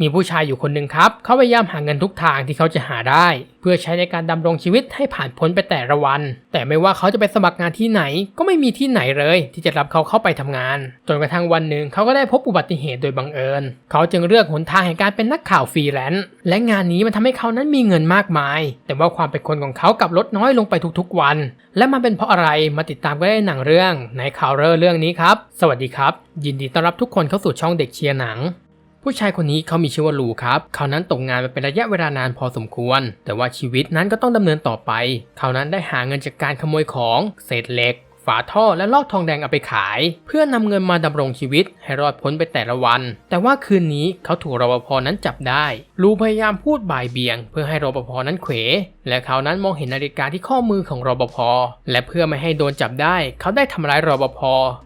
มีผู้ชายอยู่คนหนึ่งครับเขาพยายามหาเงินทุกทางที่เขาจะหาได้ เพื่อใช้ในการดำรงชีวิตให้ผ่านพ้นไปแต่ละวัน แต่ไม่ว่าเขาจะไปสมัครงานที่ไหน ก็ไม่มีที่ไหนเลย ที่จะรับเขาเข้าไปทำงาน จนกระทั่งวันหนึ่งเขาก็ได้พบอุบัติเหตุโดยบังเอิญ เขาจึงเลือกหนทางแห่งการเป็นนักข่าวฟรีแลนซ์และงานนี้มันทำให้เขานั้นมีเงินมากมาย แต่ว่าความเป็นคนของเขากลับลดน้อยลงไปทุกๆวัน และมันเป็นเพราะอะไรมาติดตามก็ได้ในหนังเรื่องในข่าวเรื่องนี้ครับ สวัสดีครับ ยินดีต้อนรับทุกคนเข้าสู่ช่องเด็กเชียร์หนัง ผู้ชายคนนี้เขามีชื่อว่าลูครับเขานั้นตกงานมาเป็นระยะเวลานานพอสมควร แต่ว่าชีวิตนั้นก็ต้องดำเนินต่อไป เขานั้นได้หาเงินจากการขโมยของ เศษเหล็ก ฝาท่อและลอกทองแดงเอาไปขาย เพื่อนำเงินมาดำรงชีวิตให้รอดพ้นไปแต่ละวัน แต่ว่าคืนนี้เขาถูกรปภนั้นจับได้ลูพยายามพูดบ่ายเบี่ยง เพื่อให้รปภนั้นเขว และเขานั้นมองเห็นนาฬิกาที่ข้อมือของรปภและเพื่อไม่ให้โดนจับได้ เขาได้ทำร้ายรปภ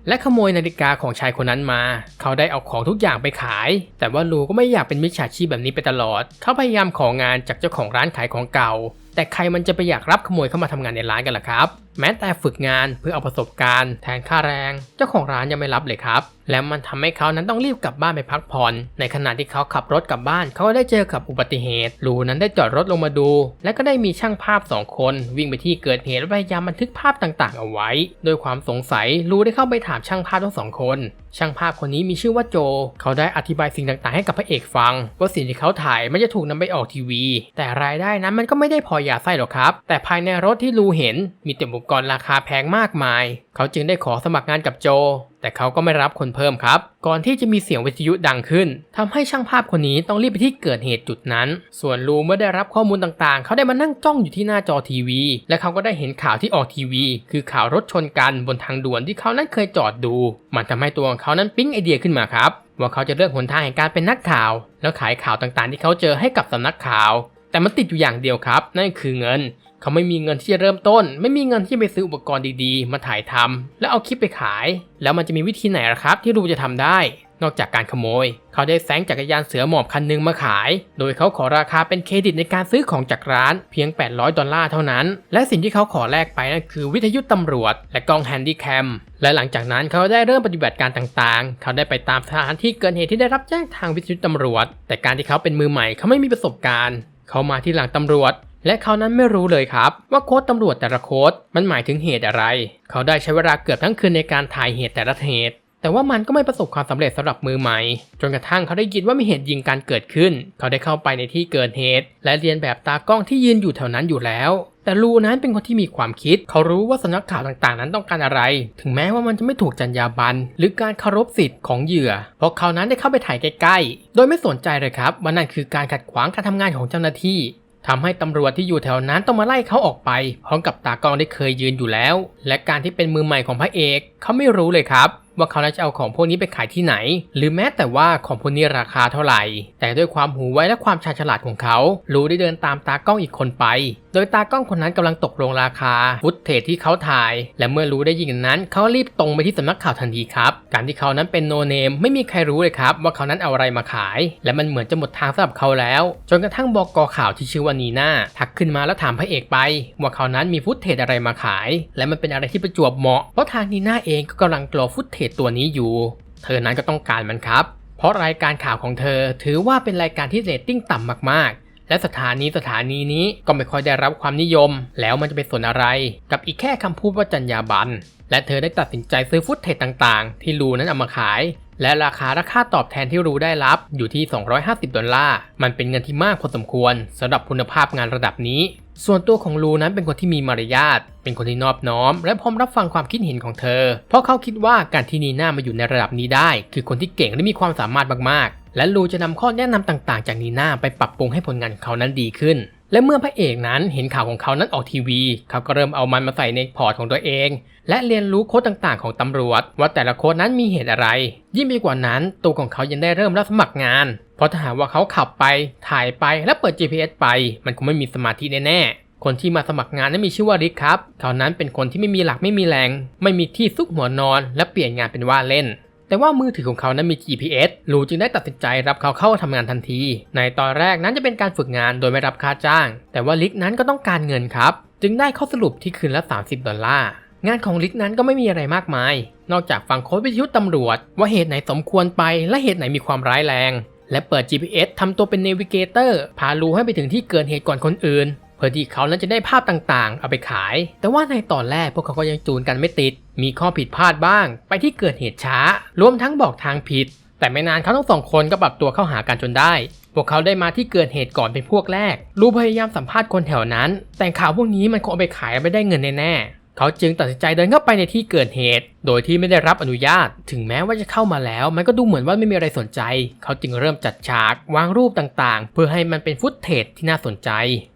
และขโมยนาฬิกาของชายคนนั้นมา เขาได้เอาของทุกอย่างไปขาย แต่ว่าลูก็ไม่อยากเป็นมิจฉาชีพแบบนี้ไปตลอด เขาพยายามของานจากเจ้าของร้านขายของเก่าแต่ใครมันจะไปอยากรับขโมยเข้ามาทำงานในร้านกันล่ะครับ แม้แต่ฝึกงานเพื่อเอาประสบการณ์แทนค่าแรง เจ้าของร้านยังไม่รับเลยครับ และมันทำให้เขานั้นต้องรีบกลับบ้านไปพักผ่อน ในขณะที่เขาขับรถกลับบ้าน เขาก็ได้เจอกับอุบัติเหตุลูนั้นได้จอดรถลงมาดู และก็ได้มีช่างภาพสองคน วิ่งไปที่เกิดเหตุและพยายามบันทึกภาพต่างๆ เอาไว้ โดยความสงสัยลูได้เข้าไปถามช่างภาพทั้งสองคน ช่างภาพคนนี้มีชื่อว่าโจ เขาได้อธิบายสิ่งต่างๆ ให้กับพระเอกฟัง ว่าสิ่งที่เขาถ่ายไม่จะถูกนำไปออกทีวี แต่รายได้นั้นมันก็ไม่ได้พอยาไส้หรอกครับ แต่ภายในรถที่ลูเห็น มีแต่อุปกรณ์ราคาแพงมากมายเขาจึงได้ขอสมัครงานกับโจ แต่เขาก็ไม่รับคนเพิ่มครับ ก่อนที่จะมีเสียงวิทยุดังขึ้นทำให้ช่างภาพคนนี้ต้องรีบไปที่เกิดเหตุจุดนั้น ส่วนลูเมื่อได้รับข้อมูลต่างๆ เขาได้มานั่งจ้องอยู่ที่หน้าจอทีวี และเขาก็ได้เห็นข่าวที่ออกทีวี คือข่าวรถชนกันบนทางด่วนที่เขานั้นเคยจอดดู มันทำให้ตัวของเขานั้นปิ๊งไอเดียขึ้นมาครับ ว่าเขาจะเลือกหนทางแห่งการเป็นนักข่าว แล้วขายข่าวต่างๆ ที่เขาเจอให้กับสำนักข่าว แต่มันติดอยู่อย่างเดียวครับ นั่นคือเงิน เขาไม่มีเงินที่จะเริ่มต้น ไม่มีเงินที่จะไปซื้ออุปกรณ์ดีๆ มาถ่ายทำแล้วเอาคลิปไปขาย แล้วมันจะมีวิธีไหนล่ะครับ ที่ลูจะทำได้ นอกจากการขโมย เขาได้แซงจักรยานเสือหมอบคันหนึ่งมาขาย โดยเขาขอราคาเป็นเครดิตในการซื้อของจากร้านเพียง 800 ดอลลาร์เท่านั้น และสิ่งที่เขาขอแลกไปนั่นคือวิทยุตำรวจ และกล้องแฮนดี้แคมและหลังจากนั้นเขาได้เริ่มปฏิบัติการต่างๆ เขาได้ไปตามสถานที่เกิดเหตุที่ได้รับแจ้งทางวิทยุตำรวจ แต่การที่เขาเป็นมือใหม่เขาไม่มีประสบการณ์ เขามาที่หลังตำรวจ และเขานั้นไม่รู้เลยครับ ว่าโค้ดตำรวจแต่ละโค้ดมันหมายถึงเหตุอะไร เขาได้ใช้เวลาเกือบทั้งคืนในการถ่ายเหตุแต่ละเหตุ แต่ว่ามันก็ไม่ประสบความสำเร็จสำหรับมือใหม่ จนกระทั่งเขาได้ยินว่ามีเหตุยิงการเกิดขึ้น เขาได้เข้าไปในที่เกิดเหตุ และเรียนแบบตากล้องที่ยืนอยู่แถวนั้นอยู่แล้วแต่ลูนั้นเป็นคนที่มีความคิด เขารู้ว่าสำนักข่าวต่างๆ นั้นต้องการอะไร ถึงแม้ว่ามันจะไม่ถูกจรรยาบรรณหรือการเคารพสิทธิ์ของเหยื่อ เพราะเขานั้นได้เข้าไปถ่ายใกล้ๆ โดยไม่สนใจเลยครับว่านั่นคือการขัดขวางการทำงานของเจ้าหน้าที่ ทำให้ตำรวจที่อยู่แถวนั้นต้องมาไล่เขาออกไปพร้อมกับตากล้องที่เคยยืนอยู่แล้ว และการที่เป็นมือใหม่ของพระเอกเขาไม่รู้เลยครับ ว่าเขาจะเอาของพวกนี้ไปขายที่ไหน หรือแม้แต่ว่าของพวกนี้ราคาเท่าไหร่ แต่ด้วยความหูไวและความชาญฉลาดของเขา รู้ได้เดินตามตากล้องอีกคนไป โดยตากล้องคนนั้นกำลังตกลงราคาฟุตเทจที่เขาถ่าย และเมื่อรู้ได้ยิ่งนั้น เขารีบตรงไปที่สำนักข่าวทันทีครับ การที่เขานั้นเป็นโนเนมไม่มีใครรู้เลยครับว่าเขานั้นเอาอะไรมาขาย และมันเหมือนจะหมดทางสำหรับเขาแล้ว จนกระทั่งบอกกข่าวที่ชื่อว่านีน่าทักขึ้นมาแล้วถามพระเอกไป ว่าเขานั้นมีฟุตเทจอะไรมาขาย และมันเป็นอะไรที่ประจวบเหมาะเพราะทางนีน่าเองก็กำลังกลัวฟุตเทจตัวนี้อยู่ เธอนั้นก็ต้องการมันครับ เพราะรายการข่าวของเธอถือว่าเป็นรายการที่เรตติ้งต่ำมากๆ และสถานีสถานีนี้ก็ไม่ค่อยได้รับความนิยม แล้วมันจะไปส่วนอะไร กับอีกแค่คำพูดว่าจรรยาบรรณและเธอได้ตัดสินใจซื้อฟุตเทจต่างๆ ที่รูนั้นเอามาขาย และราคาราคาตอบแทนที่รูได้รับอยู่ที่ 250 ดอลลาร์ มันเป็นเงินที่มากพอสมควรสำหรับคุณภาพงานระดับนี้ ส่วนตัวของลูนั้นเป็นคนที่มีมารยาท เป็นคนที่นอบน้อม และพร้อมรับฟังความคิดเห็นของเธอ เพราะเขาคิดว่าการที่นีน่ามาอยู่ในระดับนี้ได้ คือคนที่เก่งและมีความสามารถมากๆ และลูจะนำข้อแนะนำต่างๆ จากนีน่าไปปรับปรุงให้ผลงานของเขานั้นดีขึ้น และเมื่อพระเอกนั้นเห็นข่าวของเขานั้นออกทีวี เขาก็เริ่มเอามันมาใส่ในพอร์ตของตัวเอง และเรียนรู้โค้ดต่างๆของตำรวจ ว่าแต่ละโค้ดนั้นมีเหตุอะไร ยิ่งไปกว่านั้น ตัวของเขายังได้เริ่มรับสมัครงาน เพราะถ้าหากว่าเขาขับไป ถ่ายไปและเปิด GPS ไป มันคงไม่มีสมาธิแน่ๆคนที่มาสมัครงานนั้นมีชื่อว่าริกครับ เขานั้นเป็นคนที่ไม่มีหลักไม่มีแรง ไม่มีที่ซุกหัวนอน และเปลี่ยนงานเป็นว่าเล่น แต่ว่ามือถือของเขานั้นมี GPS ลูจึงได้ตัดสินใจรับเขาเข้าทำงานทันที ในตอนแรกนั้นจะเป็นการฝึกงานโดยไม่รับค่าจ้าง แต่ว่าลิกนั้นก็ต้องการเงินครับ จึงได้ข้อสรุปที่คืนละ 30 ดอลลาร์ งานของลิกนั้นก็ไม่มีอะไรมากมาย นอกจากฟังโค้ดวิทยุตำรวจ ว่าเหตุไหนสมควรไป และเหตุไหนมีความร้ายแรง และเปิด GPS ทำตัวเป็นเนวิเกเตอร์พาลูให้ไปถึงที่เกิดเหตุก่อนคนอื่น เพื่อที่เขานั้นจะได้ภาพต่างๆ เอาไปขาย แต่ว่าในตอนแรกพวกเขาก็ยังจูนกันไม่ติด มีข้อผิดพลาดบ้าง ไปที่เกิดเหตุช้า รวมทั้งบอกทางผิด แต่ไม่นานเขาทั้งสองคนก็ปรับตัวเข้าหากันจนได้ พวกเขาได้มาที่เกิดเหตุก่อนเป็นพวกแรก รู้พยายามสัมภาษณ์คนแถวนั้น แต่ข่าวพวกนี้มันคงเอาไปขายไม่ได้เงินแน่ๆ เขาจึงตัดสินใจเดินเข้าไปในที่เกิดเหตุ โดยที่ไม่ได้รับอนุญาต ถึงแม้ว่าจะเข้ามาแล้ว มันก็ดูเหมือนว่าไม่มีอะไรสนใจ เขาจึงเริ่มจัดฉาก วางรูปต่างๆ เพื่อให้มันเป็นฟุตเทจที่น่าสนใจ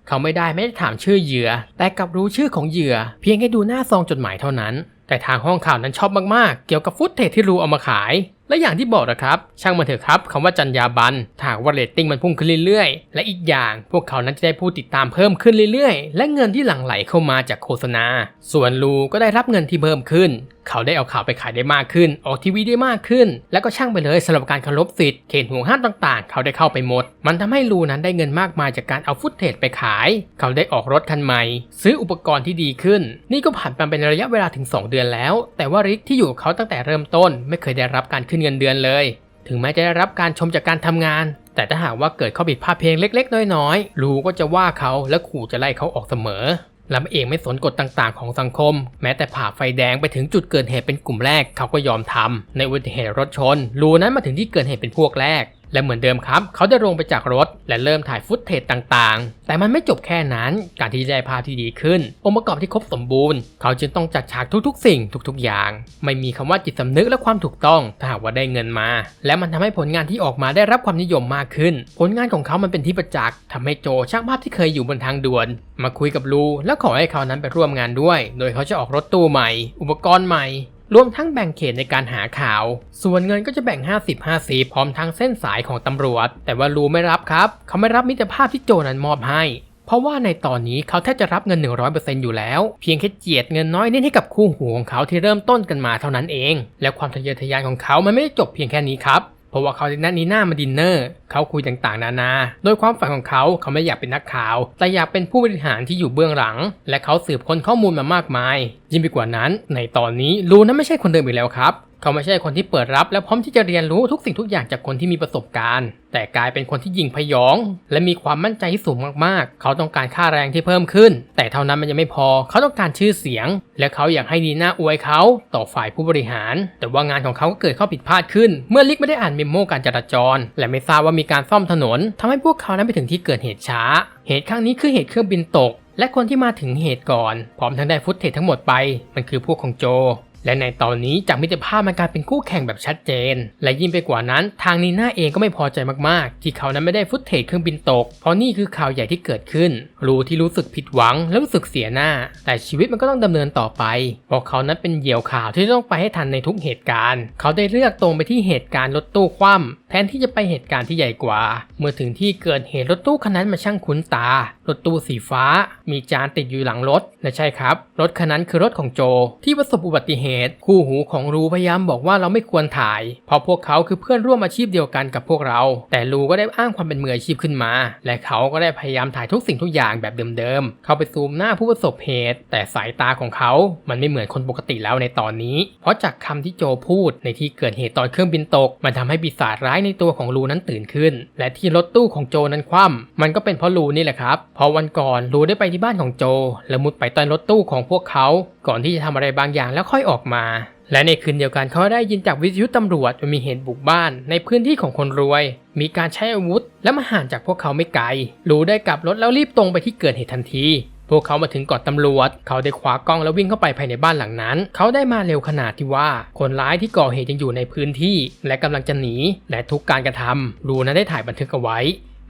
เขาไม่ได้ไม่ได้ถามชื่อเหยื่อ แต่กลับรู้ชื่อของเหยื่อ เพียงแค่ดูหน้าซองจดหมายเท่านั้น แต่ทางห้องข่าวนั้นชอบมากๆ เกี่ยวกับฟุตเทจที่รูเอามาขาย และอย่างที่บอกนะครับช่างมันเถอะครับคำว่าจัญญาบันถ้ากว่าเรตติ้งมันพุ่งขึ้นเรื่อยๆ และอีกอย่างพวกเขานั้นจะได้ผู้ติดตามเพิ่มขึ้นเรื่อยๆ และเงินที่หลั่งไหลเข้ามาจากโฆษณา ส่วนลูก็ได้รับเงินที่เพิ่มขึ้น เขาได้เอาข่าวไปขายได้มากขึ้น ออกทีวีได้มากขึ้น แล้วก็ช่างไปเลยสำหรับการเคารพสิทธิ์เขตห่วงห้ามต่างๆ เขาได้เข้าไปหมด มันทำให้ลูนั้นได้เงินมากมายจากการเอาฟุตเทจไปขาย เขาได้ออกรถคันใหม่ ซื้ออุปกรณ์ที่ดีขึ้น นี่ก็ผ่านมาเป็นระยะเวลาถึง 2 เดือนแล้ว แต่ว่าริกที่อยู่กับเขาตั้งแต่เริ่มต้นไม่เคยได้รับการขึ้นเงินเดือนเลย ถึงแม้จะได้รับการชมจากการทำงาน แต่ถ้าหากว่าเกิดข้อผิดพลาดเพียงเล็ก ๆ น้อยๆลูก็จะว่าเขาและขู่จะไล่เขาออกเสมอลำเองไม่สนกฎต่างๆ ของสังคม แม้แต่ผ่าไฟแดงไปถึงจุดเกิดเหตุเป็นกลุ่มแรก เขาก็ยอมทำในอุบัติเหตุรถชนลูนั้นมาถึงที่เกิดเหตุเป็นพวกแรก และเหมือนเดิมครับ เขาได้ลงไปจากรถ และเริ่มถ่ายฟุตเทจต่างๆ แต่มันไม่จบแค่นั้น การที่ได้ภาพที่ดีขึ้น องค์ประกอบที่ครบสมบูรณ์ เขาจึงต้องจัดฉากทุกๆ สิ่งทุกๆ อย่าง ไม่มีคำว่าจิตสำนึกและความถูกต้อง ถ้าหากว่าได้เงินมา และมันทำให้ผลงานที่ออกมาได้รับความนิยมมากขึ้น ผลงานของเขามันเป็นที่ประจักษ์ทำให้โจช่างภาพที่เคยอยู่บนทางด่วน มาคุยกับลูและขอให้เขานั้นไปร่วมงานด้วย โดยเขาจะออกรถตู้ใหม่ อุปกรณ์ใหม่ รวมทั้งแบ่งเขตในการหาข่าว ส่วนเงินก็จะแบ่ง 50-50 พร้อมทั้งเส้นสายของตำรวจ แต่ว่ารูไม่รับครับ เขาไม่รับมิตรภาพที่โจนั้นมอบให้ เพราะว่าในตอนนี้เขาแทบจะรับเงิน 100%อยู่แล้ว เพียงแค่เจียดเงินน้อยนิดให้กับคู่หูของเขาที่เริ่มต้นกันมาเท่านั้นเอง และความทะเยอทะยานของเขามันไม่ได้จบเพียงแค่นี้ครับ ราะว่าเขาในนั้นีน่ามาดินเนอร์เขาคุยต่างๆ นานา โดยความฝันของเขาเขาไม่อยากเป็นนักข่าว แต่อยากเป็นผู้บริหารที่อยู่เบื้องหลัง และเขาสืบค้นข้อมูลมามากมาย ยิ่งไปกว่านั้น ในตอนนี้ลูนั้นไม่ใช่คนเดิมอีกแล้วครับ เขาไม่ใช่คนที่เปิดรับและพร้อมที่จะเรียนรู้ทุกสิ่งทุกอย่างจากคนที่มีประสบการณ์ แต่กลายเป็นคนที่ยิงพยอง และมีความมั่นใจที่สูงมากๆ เขาต้องการค่าแรงที่เพิ่มขึ้น แต่เท่านั้นมันยังไม่พอ เขาต้องการชื่อเสียง และเขาอยากให้ดีน่าอวยเขาต่อฝ่ายผู้บริหาร แต่ว่างานของเขาก็เกิดข้อผิดพลาดขึ้น เมื่อลิกไม่ได้อ่านเมมโมการจราจร และไม่ทราบว่ามีการซ่อมถนนทำให้พวกเขานั้นไปถึงที่เกิดเหตุช้า เหตุครั้งนี้คือเหตุเครื่องบินตกและคนที่มาถึงเหตุก่อน พร้อมทั้งได้ฟุตเทจทั้งหมดไป มันคือพวกของโจ และในตอนนี้จากมิตรภาพมันกลายเป็นคู่แข่งแบบชัดเจน และยิ่งไปกว่านั้น ทางนีน่าเองก็ไม่พอใจมากๆ ที่เขานั้นไม่ได้ฟุตเทจเครื่องบินตก เพราะนี่คือข่าวใหญ่ที่เกิดขึ้น รู้ที่รู้สึกผิดหวังและรู้สึกเสียหน้า แต่ชีวิตมันก็ต้องดำเนินต่อไป เพราะเขานั้นเป็นเหยี่ยวข่าวที่ต้องไปให้ทันในทุกเหตุการณ์ เขาได้เลือกตรงไปที่เหตุการณ์รถตู้คว่ำแทนที่จะไปเหตุการณ์ที่ใหญ่กว่า เมื่อถึงที่เกิดเหตุรถตู้คันนั้นมาช่างคุ้นตา รถตู้สีฟ้า มีจานติดอยู่หลังรถ และใช่ครับ รถคันนั้นคือรถของโจ ที่ประสบอุบัติเหตุ คู่หูของรูพยายามบอกว่าเราไม่ควรถ่าย เพราะพวกเขาคือเพื่อนร่วมอาชีพเดียวกันกับพวกเรา แต่รูก็ได้อ้างความเป็นมืออาชีพขึ้นมา และเขาก็ได้พยายามถ่ายทุกสิ่งทุกอย่างแบบเดิมๆ เขาไปซูมหน้าผู้ประสบเหตุ แต่สายตาของเขา มันไม่เหมือนคนปกติแล้วในตอนนี้ เพราะจากคำที่โจพูดในที่เกิดเหตุตอนเครื่องบินตก มันทำให้ปีศาจร้ายในตัวของรูนั้นตื่นขึ้น และที่รถตู้ของโจนั้นคว่ำมันก็เป็นเพราะรูนี่แหละครับพราะวันก่อนรูได้ไปที่บ้านของโจ และมุดไปใต้รถตู้ของพวกเขา ก่อนที่จะทำอะไรบางอย่างแล้วค่อยออกมา และในคืนเดียวกันเขาได้ยินจากวิทยุตำรวจว่ามีเหตุบุกบ้านในพื้นที่ของคนรวย มีการใช้อาวุธ และมาห่างจากพวกเขาไม่ไกลรูได้กลับรถแล้วรีบตรงไปที่เกิดเหตุทันทีพวกเขามาถึงก่อนตำรวจ เขาได้คว้ากล้องแล้ววิ่งเข้าไปภายในบ้านหลังนั้น เขาได้มาเร็วขนาดที่ว่า คนร้ายที่ก่อเหตุยังอยู่ในพื้นที่ และกำลังจะหนี และทุกการกระทำรูนั้นได้ถ่ายบันทึกเอาไว้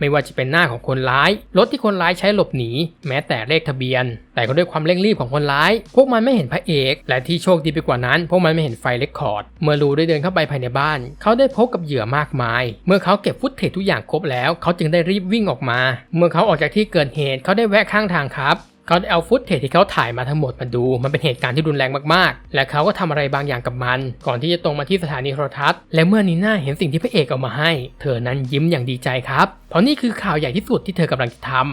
ไม่ว่าจะเป็นหน้าของคนร้าย รถที่คนร้ายใช้หลบหนี แม้แต่เลขทะเบียน แต่ก็ด้วยความเร่งรีบของคนร้าย พวกมันไม่เห็นพระเอก และที่โชคดีไปกว่านั้น พวกมันไม่เห็นไฟเรคคอร์ด เมื่อรูได้เดินเข้าไปภายในบ้าน เขาได้พบกับเหยื่อมากมาย เมื่อเขาเก็บฟุตเทจทุกอย่างครบแล้ว เขาจึงได้รีบวิ่งออกมา เมื่อเขาออกจากที่เกิดเหตุ เขาได้แวะข้างทางครับ เขาได้เอาฟุตเทจที่เขาถ่ายมาทั้งหมดมาดู มันเป็นเหตุการณ์ที่รุนแรงมากๆ และเขาก็ทำอะไรบางอย่างกับมัน ก่อนที่จะตรงมาที่สถานีโทรทัศน์ และเมื่อนีน่าเห็นสิ่งที่พระเอกเอามาให้ เธอนั้นยิ้มอย่างดีใจครับ เพราะนี่คือข่าวใหญ่ที่สุดที่เธอกำลังจะทำ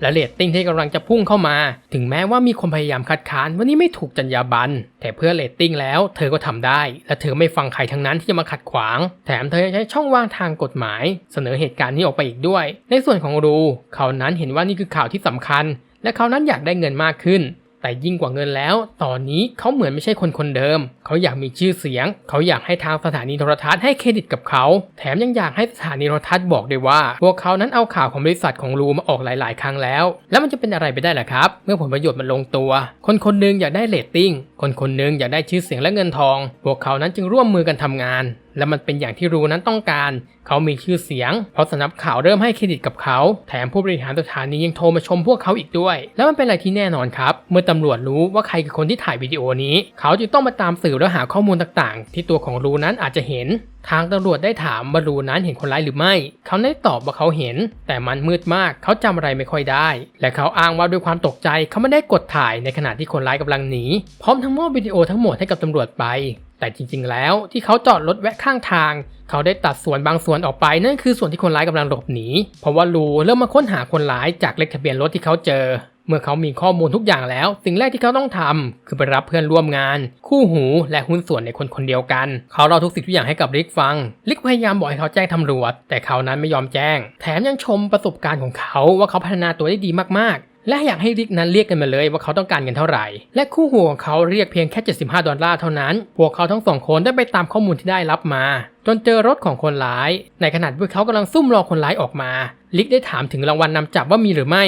และเรตติ้งที่กำลังจะพุ่งเข้ามา ถึงแม้ว่ามีคนพยายามคัดค้านว่านี่ไม่ถูกจรรยาบรรณ แต่เพื่อเรตติ้งแล้ว เธอก็ทำได้ และเธอไม่ฟังใครทั้งนั้นที่จะมาขัดขวาง แถมเธอยังใช้ช่องว่างทางกฎหมาย เสนอเหตุการณ์นี้ออกไปอีกด้วย ในส่วนของรู เขานั้นเห็นว่านี่คือข่าวที่สำคัญ และเขานั้นอยากได้เงินมากขึ้น แต่ยิ่งกว่าเงินแล้ว ตอนนี้เขาเหมือนไม่ใช่คนคนเดิมเขาอยากมีชื่อเสียง เขาอยากให้ทางสถานีโทรทัศน์ให้เครดิตกับเขา แถมยังอยากให้สถานีโทรทัศน์บอกด้วยว่า พวกเขานั้นเอาข่าวของบริษัทของรูมาออกหลาย ๆ ครั้งแล้ว แล้วมันจะเป็นอะไรไปได้ล่ะครับ เมื่อผลประโยชน์มันลงตัว คนคนหนึงอยากได้เรตติ้ง คนคนหนึงอยากได้ชื่อเสียงและเงินทอง พวกเขานั้นจึงร่วมมือกันทำงาน และมันเป็นอย่างที่รูนั้นต้องการ เขามีชื่อเสียง เพราะสนักข่าวเริ่มให้เครดิตกับเขา แถมผู้บริหารสถานียังโทรมาชมพวกเขาอีกด้วย แล้วมันเป็นอะไรที่แน่นอนครับ เมื่อตำรวจรู้ว่าใครคือคนที่ถ่ายวิดีโอนี้ เขาจึงต้องมาตามสืบและหาข้อมูลต่างๆ ที่ตัวของรูนั้นอาจจะเห็น ทางตำรวจได้ถามว่ารูนั้นเห็นคนร้ายหรือไม่ เขาได้ตอบว่าเขาเห็น แต่มันมืดมาก เขาจำอะไรไม่ค่อยได้ และเขาอ้างว่าด้วยความตกใจเขาไม่ได้กดถ่ายในขณะที่คนร้ายกำลังหนี พร้อมทั้งมอบวิดีโอทั้งหมดให้กับตำรวจไป แต่จริงๆ แล้วที่เขาจอดรถแวะข้างทาง เขาได้ตัดส่วนบางส่วนออกไปนั่นคือส่วนที่คนร้ายกำลังหลบหนี เพราะว่ารูเริ่มมาค้นหาคนร้ายจากเลขทะเบียนรถที่เขาเจอ เมื่อเขามีข้อมูลทุกอย่างแล้ว สิ่งแรกที่เขาต้องทำคือไปรับเพื่อนร่วมงาน คู่หูและหุ้นส่วนในคนคนเดียวกัน เขาเล่าทุกสิ่งทุกอย่างให้กับริกฟังริกพยายามบอกให้เขาแจ้งตำรวจ แต่เขานั้นไม่ยอมแจ้ง แถมยังชมประสบการณ์ของเขาว่าเขาพัฒนาตัวได้ดีมากๆ และอยากให้ริกนั้นเรียกกันมาเลยว่าเขาต้องการเงินเท่าไหร่ และคู่หูของเขาเรียกเพียงแค่ 75 ดอลลาร์เท่านั้น พวกเขาทั้งสองคนได้ไปตามข้อมูลที่ได้รับมา จนเจอรถของคนร้าย ในขณะที่เขากำลังซุ่มรอคนร้ายออกมาลิกได้ถามถึงรางวัลนำจับว่ามีหรือไม่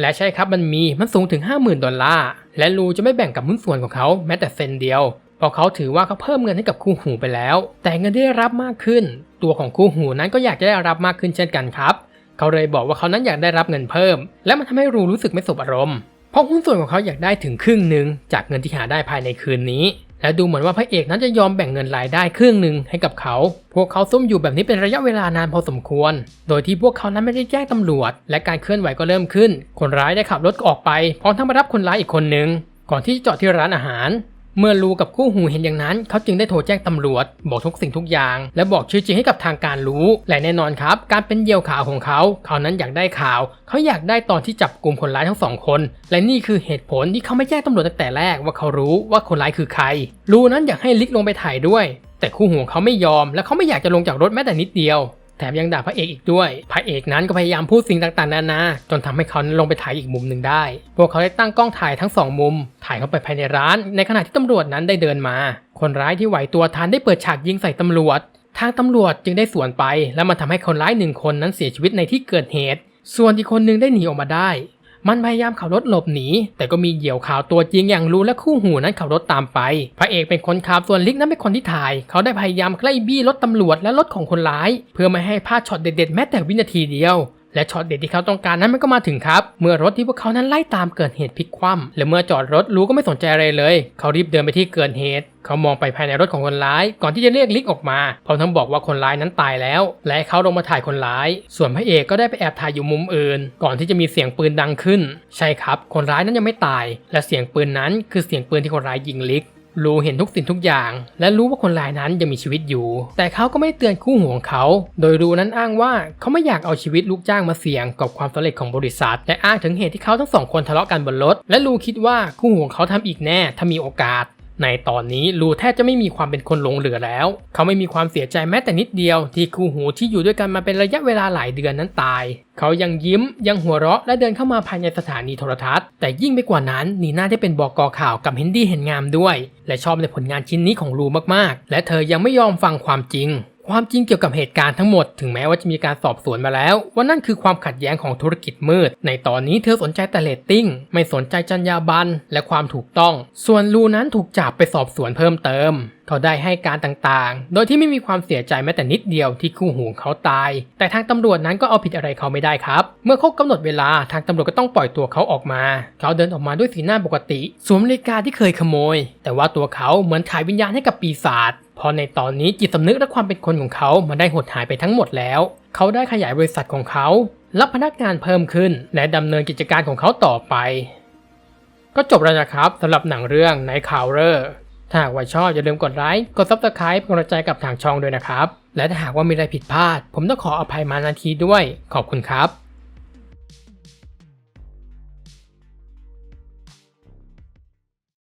และใช่ครับมันมีมันสูงถึง 50,000 ดอลลาร์ และลูจะไม่แบ่งกับหุ้นส่วนของเขาแม้แต่เซนเดียวเพราะเขาถือว่าเขาเพิ่มเงินให้กับคู่หูไปแล้ว แต่เงินที่ได้รับมากขึ้น ตัวของคู่หูนั้นก็อยากจะได้รับมากขึ้นเช่นกันครับ เขาเลยบอกว่าเขานั้นอยากได้รับเงินเพิ่ม และมันทำให้รูรู้สึกไม่สบอารมณ์เพราะหุ้นส่วนของเขาอยากได้ถึงครึ่งหนึ่งจากเงินที่หาได้ภายในคืนนี้ และดูเหมือนว่าพระเอกนั้นจะยอมแบ่งเงินรายได้ครึ่งหนึ่งให้กับเขา พวกเขาซุ่มอยู่แบบนี้เป็นระยะเวลานานพอสมควร โดยที่พวกเขานั้นไม่ได้แจ้งตำรวจ และการเคลื่อนไหวก็เริ่มขึ้น คนร้ายได้ขับรถออกไปพร้อมทั้งมารับคนร้ายอีกคนหนึ่งก่อนที่จะจอดที่ร้านอาหาร เมื่อลูกับคู่หูเห็นอย่างนั้น เขาจึงได้โทรแจ้งตำรวจ บอกทุกสิ่งทุกอย่าง และบอกชื่อจริงให้กับทางการรู้ และแน่นอนครับ การเป็นเหยี่ยวข่าวของเขา เขานั้นอยากได้ข่าว เขาอยากได้ตอนที่จับกลุ่มคนร้ายทั้งสองคน และนี่คือเหตุผลที่เขาไม่แจ้งตำรวจตั้งแต่แรกว่าเขารู้ว่าคนร้ายคือใคร ลูนั้นอยากให้ลิกลงไปถ่ายด้วย แต่คู่หูของเขาไม่ยอม และเขาไม่อยากจะลงจากรถแม้แต่นิดเดียว แถมยังด่าพระเอกอีกด้วย พระเอกนั้นก็พยายามพูดสิ่งต่างๆนานา จนทำให้เขานั้นลงไปถ่ายอีกมุมหนึ่งได้ พวกเขาได้ตั้งกล้องถ่ายทั้งสองมุม ถ่ายเข้าไปภายในร้าน ในขณะที่ตำรวจนั้นได้เดินมา คนร้ายที่ไหวตัวทันได้เปิดฉากยิงใส่ตำรวจ ทางตำรวจจึงได้สวนไป และมันทำให้คนร้ายหนึ่งคนนั้นเสียชีวิตในที่เกิดเหตุ ส่วนอีกคนหนึ่งได้หนีออกมาได้ มันพยายามขับรถหลบหนี แต่ก็มีเหยี่ยวข่าวตัวจริงอย่างรู้และคู่หูนั้นขับรถตามไป พระเอกเป็นคนขับส่วนลิกนั้นเป็นคนที่ถ่าย เขาได้พยายามใกล้บี้รถตำรวจและรถของคนร้าย เพื่อไม่ให้พลาดช็อตเด็ดๆแม้แต่วินาทีเดียว และช็อตเด็ดที่เขาต้องการนั้นมันก็มาถึงครับ เมื่อรถที่พวกเขานั้นไล่ตามเกิดเหตุพลิกคว่ำและเมื่อจอดรถรู้ก็ไม่สนใจอะไรเลย เขารีบเดินไปที่เกิดเหตุ เขามองไปภายในรถของคนร้าย ก่อนที่จะเรียกลิกออกมาพร้อมทั้งบอกว่าคนร้ายนั้นตายแล้ว และเขาลงมาถ่ายคนร้าย ส่วนพระเอกก็ได้ไปแอบถ่ายอยู่มุมอื่น ก่อนที่จะมีเสียงปืนดังขึ้น ใช่ครับ คนร้ายนั้นยังไม่ตาย และเสียงปืนนั้นคือเสียงปืนที่คนร้ายยิงลิก รู้เห็นทุกสิ่งทุกอย่าง และรู้ว่าคนรายนั้นยังมีชีวิตอยู่ แต่เขาก็ไม่เตือนคู่หูของเขา โดยรู้นั้นอ้างว่าเขาไม่อยากเอาชีวิตลูกจ้างมาเสี่ยงกับความสำเร็จของบริษัท และอ้างถึงเหตุที่เขาทั้งสองคนทะเลาะกันบนรถ และรูคิดว่าคู่หูของเขาทำอีกแน่ถ้ามีโอกาส ในตอนนี้ลูแทบจะไม่มีความเป็นคนหลงเหลือแล้ว เขาไม่มีความเสียใจแม้แต่นิดเดียว ที่คู่หูที่อยู่ด้วยกันมาเป็นระยะเวลาหลายเดือนนั้นตาย เขายังยิ้มยังหัวเราะและเดินเข้ามาภายในสถานีโทรทัศน์ แต่ยิ่งไปกว่านั้นนีน่าได้เป็นบอกอข่าวกับเฮนดี้เห็นงามด้วย และชอบในผลงานชิ้นนี้ของลูมากๆ และเธอยังไม่ยอมฟังความจริง ความจริงเกี่ยวกับเหตุการณ์ทั้งหมดถึงแม้ว่าจะมีการสอบสวนมาแล้ว ว่านั่นคือความขัดแย้งของธุรกิจมืด ในตอนนี้เธอสนใจแต่เลตติ้ง ไม่สนใจจรรยาบรรณและความถูกต้อง ส่วนลูนั้นถูกจับไปสอบสวนเพิ่มเติม เขาได้ให้การต่างๆ โดยที่ไม่มีความเสียใจแม้แต่นิดเดียวที่คู่หูเขาตาย แต่ทางตำรวจนั้นก็เอาผิดอะไรเขาไม่ได้ครับ เมื่อครบกำหนดเวลาทางตำรวจก็ต้องปล่อยตัวเขาออกมา เขาเดินออกมาด้วยสีหน้าปกติ สวมนาฬิกาที่เคยขโมย แต่ว่าตัวเขาเหมือนขายวิญญาณให้กับปีศาจพอในตอนนี้จิตสำนึกและความเป็นคนของเขามันได้หดหายไปทั้งหมดแล้ว เขาได้ขยายบริษัทของเขา รับพนักงานเพิ่มขึ้น และดำเนินกิจการของเขาต่อไป ก็จบแล้วนะครับสำหรับหนังเรื่องในข่าวเรอร์ ถ้าหากว่าชอบอย่าลืมกดไลค์ กดซับสไครป์เป็นกำลังใจกับทางช่องด้วยนะครับ และถ้าหากว่ามีอะไรผิดพลาด ผมต้องขออภัยมานาทีด้วย ขอบคุณครับ